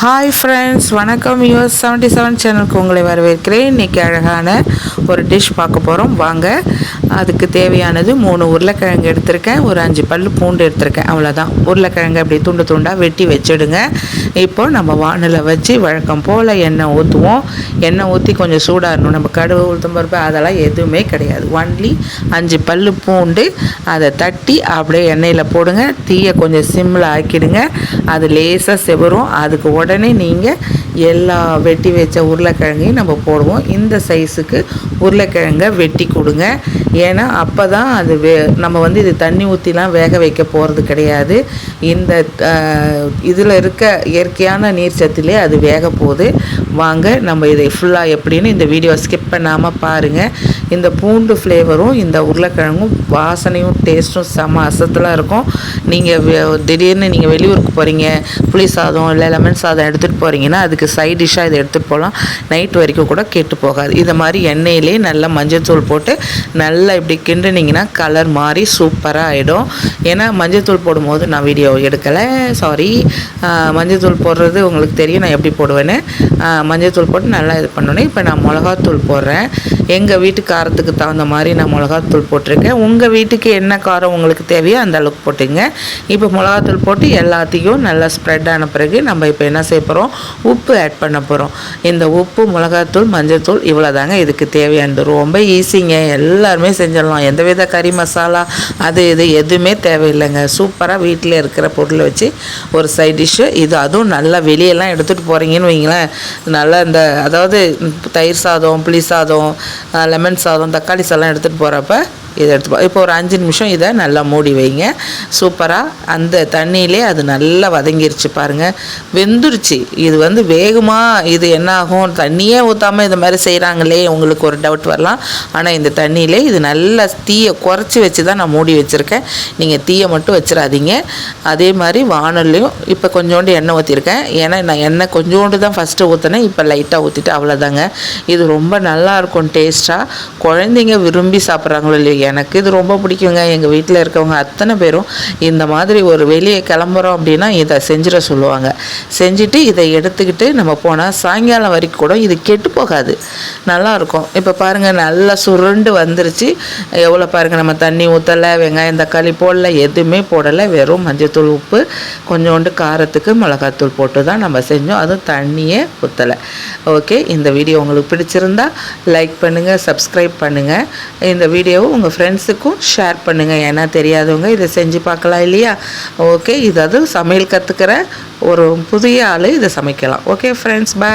Hi friends வணக்கம். US seventy seven சேனலுக்கு உங்களை வரவேற்கிறேன். இன்றைக்கி அழகான ஒரு டிஷ் பார்க்க போகிறோம் வாங்க. அதுக்கு தேவையானது மூணு உருளைக்கிழங்கு எடுத்திருக்கேன். ஒரு அஞ்சு பல் பூண்டு எடுத்திருக்கேன். அவ்வளோதான் உருளைக்கிழங்கு அப்படி துண்டு துண்டாக வெட்டி வச்சிடுங்க. இப்போ நம்ம வானிலை வச்சு வழக்கம் போல் எண்ணெய் ஊற்றுவோம் எண்ணெய் ஊற்றி கொஞ்சம் சூடாகணும் நம்ம கடுகு உளுத்தம் பருப்பு அதெல்லாம் எதுவுமே கிடையாது. ஒன்லி அஞ்சு பல் பூண்டு அதை தட்டி அப்படியே எண்ணெயில் போடுங்க. தீயை கொஞ்சம் சிம்மில் ஆக்கிடுங்க. அது லேசாக செவரும். அதுக்கு உடனே நீங்கள் எல்லா வெட்டி வச்ச உருளைக்கிழங்கையும் நம்ம போடுவோம். இந்த சைஸுக்கு உருளைக்கிழங்கை வெட்டி கொடுங்க. ஏன்னா அப்போ தான் அது வே நம்ம வந்து இது தண்ணி ஊற்றிலாம் வேக வைக்க போகிறது கிடையாது. இந்த இதில் இருக்க இயற்கையான நீர் சத்திலே அது வேக போகுது. வாங்க நம்ம இதை ஃபுல்லாக எப்படின்னு இந்த வீடியோ ஸ்கிப் பண்ணாமல் பாருங்கள் இந்த பூண்டு ஃப்ளேவரும் இந்த உருளைக்கிழங்கும் வாசனையும் டேஸ்ட்டும் செம அசத்தலாக இருக்கும். நீங்கள் திடீர்னு நீங்கள் வெளியூருக்கு போகிறீங்க புளி சாதம் இல்லை லெமன் சாதம் அதை எடுத்துகிட்டு போகிறீங்கன்னா அதுக்கு சைட் டிஷ்ஷாக இதை எடுத்துகிட்டு போகலாம் நைட் வரைக்கும் கூட கெட்டு போகாது. இந்த மாதிரி எண்ணெயிலே நல்லா மஞ்சள் போட்டு நல்லா இப்படி கிண்டுனீங்கன்னா கலர் மாறி சூப்பராக ஆகிடும் ஏன்னா மஞ்சள் போடும்போது நான் வீடியோ எடுக்கலை. சாரி மஞ்சள் போடுறது உங்களுக்கு தெரியும். நான் எப்படி போடுவேன்னு. மஞ்சள் போட்டு நல்லா இது பண்ணோன்னே இப்போ நான் மிளகாத்தூள் போடுறேன். எங்கள் வீட்டு காரத்துக்கு தகுந்த மாதிரி நான் மிளகாத்தூள் போட்டிருக்கேன். உங்கள் வீட்டுக்கு என்ன காரம் உங்களுக்கு தேவையோ அந்த அளவுக்கு போட்டுங்க. இப்போ மிளகாத்தூள் போட்டு எல்லாத்தையும் நல்லா ஸ்ப்ரெட் ஆன பிறகு நம்ம இப்போ என்ன செய்ய போகிறோம் உப்பு ஆட் பண்ண போகிறோம் இந்த உப்பு மிளகாத்தூள் மஞ்சள்தூள் இவ்வளோ தாங்க இதுக்கு தேவையானது ரொம்ப ஈஸிங்க எல்லாருமே செஞ்சிடலாம். எந்த வித கறி மசாலா அது இது எதுவுமே தேவையில்லைங்க. சூப்பராக வீட்டில் இருக்கிற பொருளை வச்சு ஒரு சைட் டிஷ்ஷு இது அதுவும் நல்லா வெளியெல்லாம் எடுத்துகிட்டு போகிறீங்கன்னு வைங்களேன். நல்லா இந்த அதாவது தயிர் சாதம் புளி சாதம் லெமன் சாதம் தக்காளி சாதம் எடுத்துகிட்டு போகிறப்ப இதை எடுத்து இப்போ ஒரு அஞ்சு நிமிஷம் இதை நல்லா மூடி வைங்க. சூப்பராக அந்த தண்ணியிலே அது நல்லா வதங்கிருச்சு பாருங்கள் வெந்துருச்சு. இது வந்து வேகமாக இது என்ன ஆகும் தண்ணியே ஊற்றாமல் இது மாதிரி செய்கிறாங்களே உங்களுக்கு ஒரு டவுட் வரலாம். ஆனால் இந்த தண்ணியிலே இது நல்லா தீயை குறைச்சி வச்சு தான் நான் மூடி வச்சுருக்கேன். நீங்கள் தீயை மட்டும் வச்சிடாதீங்க. அதே மாதிரி வானல்லையும் இப்போ கொஞ்சோண்டு எண்ணெய் ஊற்றிருக்கேன் ஏன்னா நான் எண்ணெய் கொஞ்சோண்டு தான் ஃபஸ்ட்டு ஊற்றினேன் இப்போ லைட்டாக ஊற்றிட்டு அவ்வளோதாங்க இது ரொம்ப நல்லாயிருக்கும் டேஸ்ட்டாக குழந்தைங்க விரும்பி சாப்பிட்றாங்களோ இல்லையா எனக்கு இது ரொம்ப பிடிக்குங்க. எங்கள் வீட்டில் இருக்கவங்க அத்தனை பேரும் இந்த மாதிரி ஒரு வெளியே கிளம்புறோம் அப்படின்னா இதை செஞ்சிட சொல்லுவாங்க. செஞ்சுட்டு இதை எடுத்துக்கிட்டு நம்ம போனால் சாயங்காலம் வரைக்கும் கூட இது கெட்டு போகாது. நல்லாயிருக்கும் இப்போ பாருங்கள் நல்லா சுருண்டு வந்துருச்சு. எவ்வளோ பாருங்கள் நம்ம தண்ணி ஊற்றலை வெங்காயம் தக்காளி போடல எதுவுமே போடலை. வெறும் மஞ்சத்தூள் உப்பு கொஞ்சோண்டு காரத்துக்கு மிளகாத்தூள் போட்டு தான் நம்ம செஞ்சோம். அதுவும் தண்ணியே ஊற்றலை ஓகே இந்த வீடியோ உங்களுக்கு பிடிச்சிருந்தா லைக் பண்ணுங்கள் சப்ஸ்கிரைப் பண்ணுங்கள் இந்த வீடியோவை உங்கள் ஃப்ரெண்ட்ஸுக்கும் ஷேர் பண்ணுங்கள் ஏன்னா தெரியாதவங்க இதை செஞ்சு பார்க்கலாம் இல்லையா? ஓகே இது அது சமையல் கற்றுக்கிற ஒரு புதிய ஆள் இதை சமைக்கலாம். Okay friends bye